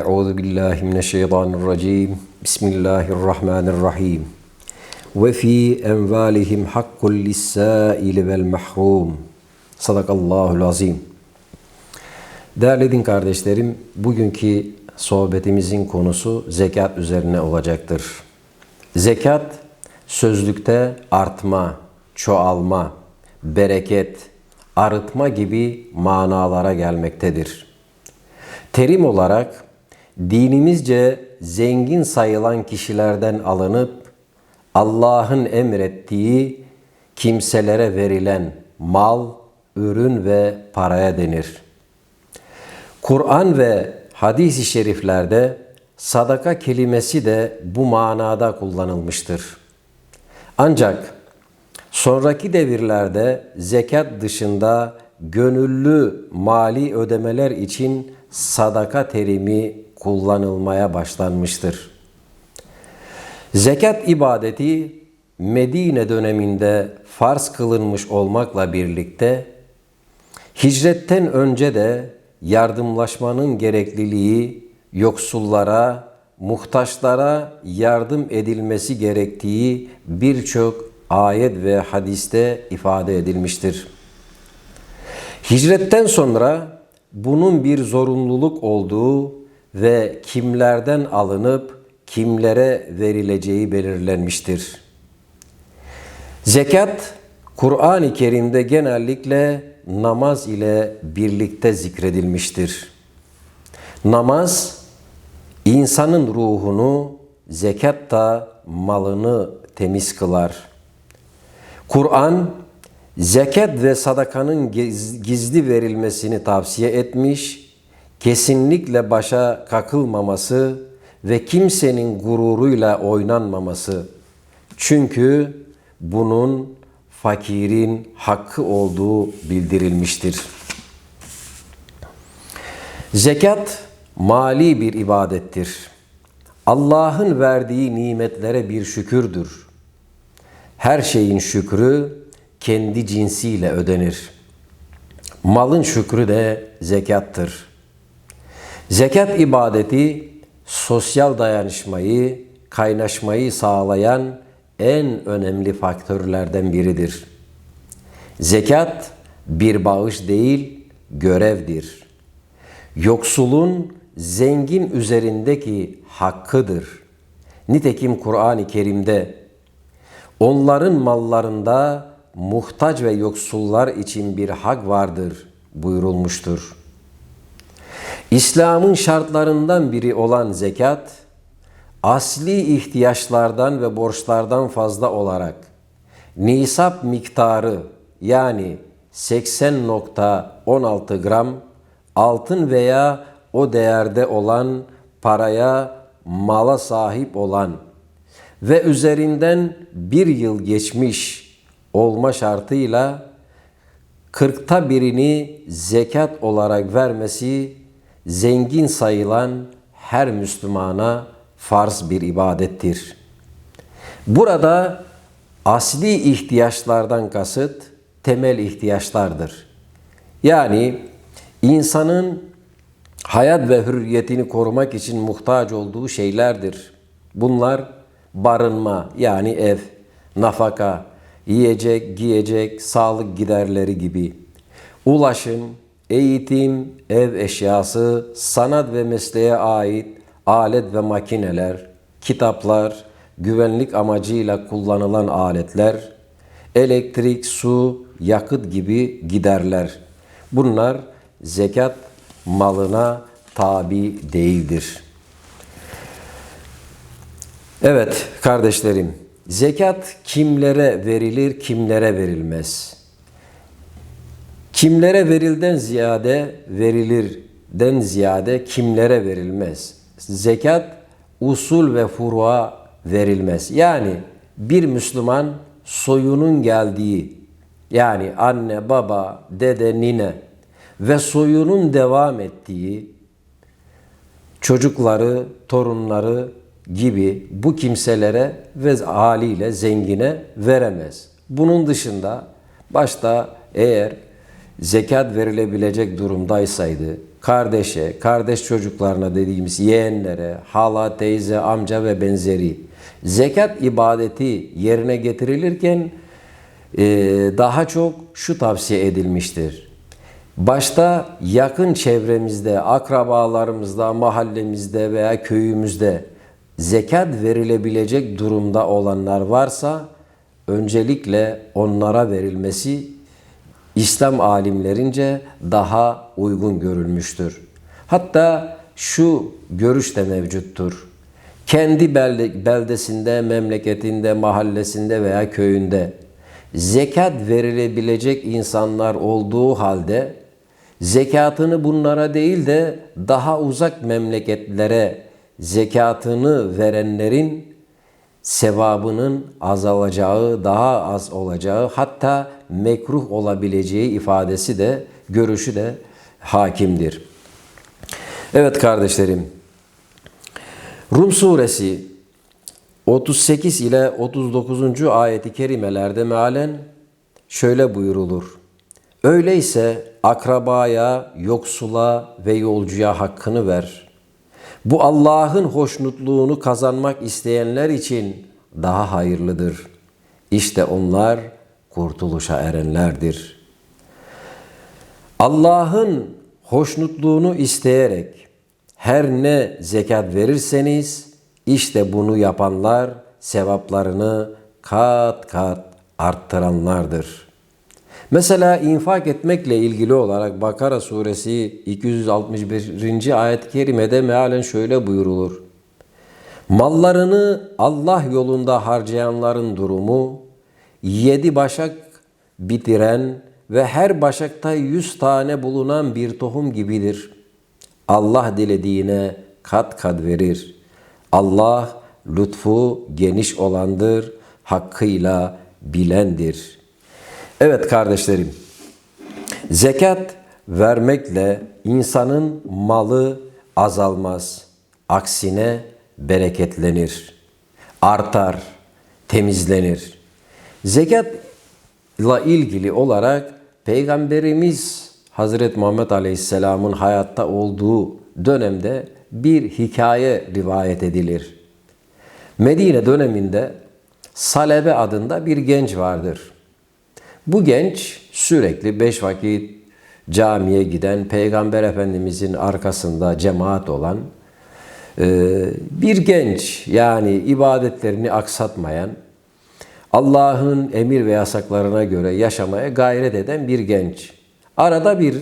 Euzu billahi mineşşeytanirracim. Bismillahirrahmanirrahim. Ve fi envalihim hakkul lis-sâili vel mahrum. Sadakallahul azim. Değerli din kardeşlerim, bugünkü sohbetimizin konusu zekat üzerine olacaktır. Zekat sözlükte artma, çoğalma, bereket, arıtma gibi manalara gelmektedir. Terim olarak dinimizce zengin sayılan kişilerden alınıp Allah'ın emrettiği kimselere verilen mal, ürün ve paraya denir. Kur'an ve hadis-i şeriflerde sadaka kelimesi de bu manada kullanılmıştır. Ancak sonraki devirlerde zekat dışında gönüllü mali ödemeler için sadaka terimi kullanılmaya başlanmıştır. Zekat ibadeti Medine döneminde farz kılınmış olmakla birlikte hicretten önce de yardımlaşmanın gerekliliği, yoksullara, muhtaçlara yardım edilmesi gerektiği birçok ayet ve hadiste ifade edilmiştir. Hicretten sonra bunun bir zorunluluk olduğu ve kimlerden alınıp kimlere verileceği belirlenmiştir. Zekat Kur'an-ı Kerim'de genellikle namaz ile birlikte zikredilmiştir. Namaz insanın ruhunu, zekat da malını temiz kılar. Kur'an zekat ve sadakanın gizli verilmesini tavsiye etmiş, kesinlikle başa kakılmaması ve kimsenin gururuyla oynanmaması. Çünkü bunun fakirin hakkı olduğu bildirilmiştir. Zekat mali bir ibadettir. Allah'ın verdiği nimetlere bir şükürdür. Her şeyin şükrü kendi cinsiyle ödenir. Malın şükrü de zekattır. Zekat ibadeti sosyal dayanışmayı, kaynaşmayı sağlayan en önemli faktörlerden biridir. Zekat bir bağış değil, görevdir. Yoksulun zengin üzerindeki hakkıdır. Nitekim Kur'an-ı Kerim'de onların mallarında muhtaç ve yoksullar için bir hak vardır buyurulmuştur. İslam'ın şartlarından biri olan zekat, asli ihtiyaçlardan ve borçlardan fazla olarak nisap miktarı yani 80.16 gram altın veya o değerde olan paraya, mala sahip olan ve üzerinden bir yıl geçmiş olma şartıyla kırkta birini zekat olarak vermesi zengin sayılan her Müslümana farz bir ibadettir. Burada asli ihtiyaçlardan kasıt temel ihtiyaçlardır. Yani insanın hayat ve hürriyetini korumak için muhtaç olduğu şeylerdir. Bunlar barınma yani ev, nafaka, yiyecek, giyecek, sağlık giderleri gibi. Ulaşım, eğitim, ev eşyası, sanat ve mesleğe ait alet ve makineler, kitaplar, güvenlik amacıyla kullanılan aletler, elektrik, su, yakıt gibi giderler. Bunlar zekat malına tabi değildir. Evet kardeşlerim, zekat kimlere verilir, kimlere verilmez? Kimlere verilden ziyade verilirden ziyade kimlere verilmez? Zekat usul ve furuğa verilmez. Yani bir Müslüman soyunun geldiği yani anne, baba, dede, nine ve soyunun devam ettiği çocukları, torunları gibi bu kimselere ve haliyle zengine veremez. Bunun dışında başta eğer zekat verilebilecek durumdaysaydı, kardeşe, kardeş çocuklarına dediğimiz yeğenlere, hala, teyze, amca ve benzeri zekat ibadeti yerine getirilirken e, daha çok şu tavsiye edilmiştir. Başta yakın çevremizde, akrabalarımızda, mahallemizde veya köyümüzde zekat verilebilecek durumda olanlar varsa öncelikle onlara verilmesi İslam alimlerince daha uygun görülmüştür. Hatta şu görüş de mevcuttur. Kendi belde, beldesinde, memleketinde, mahallesinde veya köyünde zekat verilebilecek insanlar olduğu halde zekatını bunlara değil de daha uzak memleketlere zekatını verenlerin sevabının azalacağı, daha az olacağı, hatta mekruh olabileceği ifadesi de, görüşü de hakimdir. Evet kardeşlerim, Rum suresi 38 ile 39. ayeti kerimelerde mealen şöyle buyurulur. Öyleyse akrabaya, yoksula ve yolcuya hakkını ver. Bu Allah'ın hoşnutluğunu kazanmak isteyenler için daha hayırlıdır. İşte onlar kurtuluşa erenlerdir. Allah'ın hoşnutluğunu isteyerek her ne zekat verirseniz işte bunu yapanlar sevaplarını kat kat arttıranlardır. Mesela infak etmekle ilgili olarak Bakara suresi 261. ayet-i kerimede mealen şöyle buyurulur. Mallarını Allah yolunda harcayanların durumu yedi başak bitiren ve her başakta yüz tane bulunan bir tohum gibidir. Allah dilediğine kat kat verir. Allah lütfu geniş olandır, hakkıyla bilendir. Evet kardeşlerim, zekat vermekle insanın malı azalmaz. Aksine bereketlenir, artar, temizlenir. Zekatla ilgili olarak Peygamberimiz Hazreti Muhammed Aleyhisselam'ın hayatta olduğu dönemde bir hikaye rivayet edilir. Medine döneminde Salebe adında bir genç vardır. Bu genç sürekli beş vakit camiye giden, Peygamber Efendimizin arkasında cemaat olan e, bir genç yani ibadetlerini aksatmayan, Allah'ın emir ve yasaklarına göre yaşamaya gayret eden bir genç. Arada bir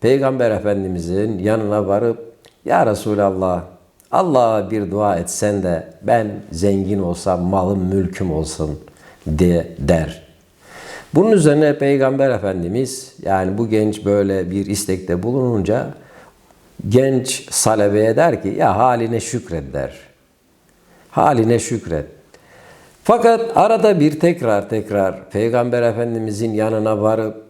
Peygamber Efendimizin yanına varıp Ya Resulallah Allah'a bir dua etsen de ben zengin olsam, malım mülküm olsun diye der. Bunun üzerine Peygamber Efendimiz yani bu genç böyle bir istekte bulununca genç salebeye der ki ya haline şükret der. Haline şükret. Fakat arada bir tekrar tekrar Peygamber Efendimizin yanına varıp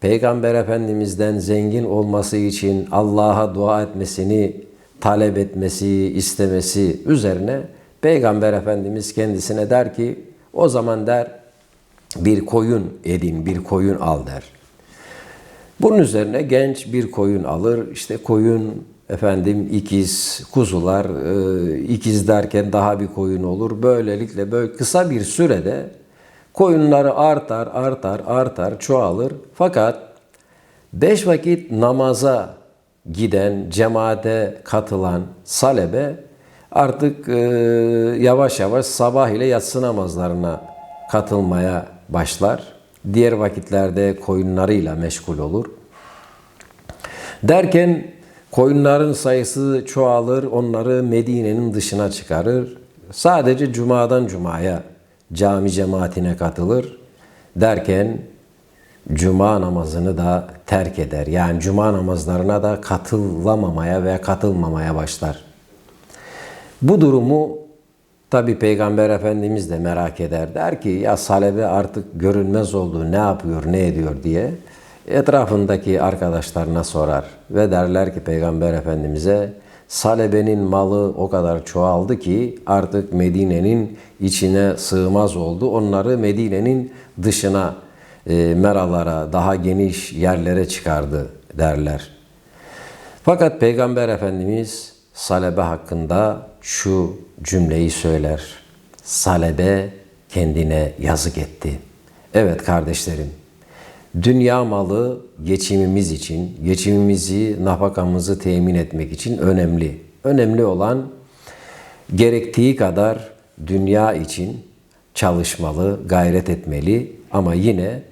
Peygamber Efendimiz'den zengin olması için Allah'a dua etmesini talep etmesi, istemesi üzerine Peygamber Efendimiz kendisine der ki o zaman der bir koyun edin, bir koyun al der. Bunun üzerine genç bir koyun alır. İşte koyun efendim ikiz, kuzular, e, ikiz derken daha bir koyun olur. Böylelikle böyle kısa bir sürede koyunları artar, artar, artar, çoğalır. Fakat beş vakit namaza giden, cemaate katılan salebe artık e, yavaş yavaş sabah ile yatsı namazlarına katılmaya başlar. Diğer vakitlerde koyunlarıyla meşgul olur. Derken koyunların sayısı çoğalır, onları Medine'nin dışına çıkarır. Sadece cumadan cumaya cami cemaatine katılır. Derken cuma namazını da terk eder. Yani cuma namazlarına da katılamamaya veya katılmamaya başlar. Bu durumu tabi Peygamber Efendimiz de merak eder. Der ki ya salebe artık görünmez oldu ne yapıyor ne ediyor diye etrafındaki arkadaşlarına sorar ve derler ki Peygamber Efendimiz'e Salebe'nin malı o kadar çoğaldı ki artık Medine'nin içine sığmaz oldu. Onları Medine'nin dışına e, meralara, daha geniş yerlere çıkardı derler. Fakat Peygamber Efendimiz salebe hakkında şu cümleyi söyler. Salebe kendine yazık etti. Evet kardeşlerim, dünya malı geçimimiz için, geçimimizi, nafakamızı temin etmek için önemli. Önemli olan gerektiği kadar dünya için çalışmalı, gayret etmeli ama yine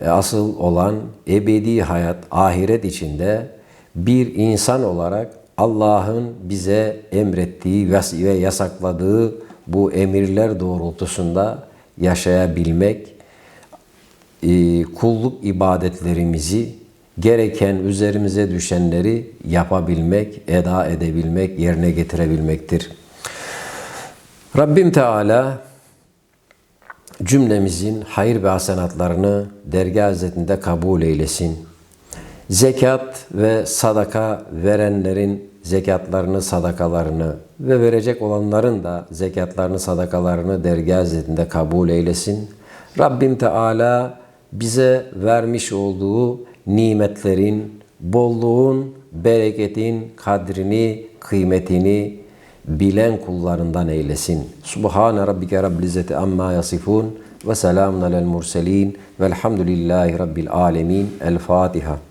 e, asıl olan ebedi hayat, ahiret içinde bir insan olarak Allah'ın bize emrettiği ve yasakladığı bu emirler doğrultusunda yaşayabilmek, e, kulluk ibadetlerimizi gereken üzerimize düşenleri yapabilmek, eda edebilmek, yerine getirebilmektir. Rabbim Teala cümlemizin hayır ve hasenatlarını dergah hazretinde kabul eylesin. Zekat ve sadaka verenlerin zekatlarını, sadakalarını ve verecek olanların da zekatlarını, sadakalarını dergah hazretinde kabul eylesin. Rabbim Teala bize vermiş olduğu nimetlerin, bolluğun, bereketin kadrini, kıymetini bilen kullarından eylesin. Subhane rabbike rabbil izzeti amma yasifun ve selamun alel murselin velhamdülillahi rabbil alemin. El Fatiha.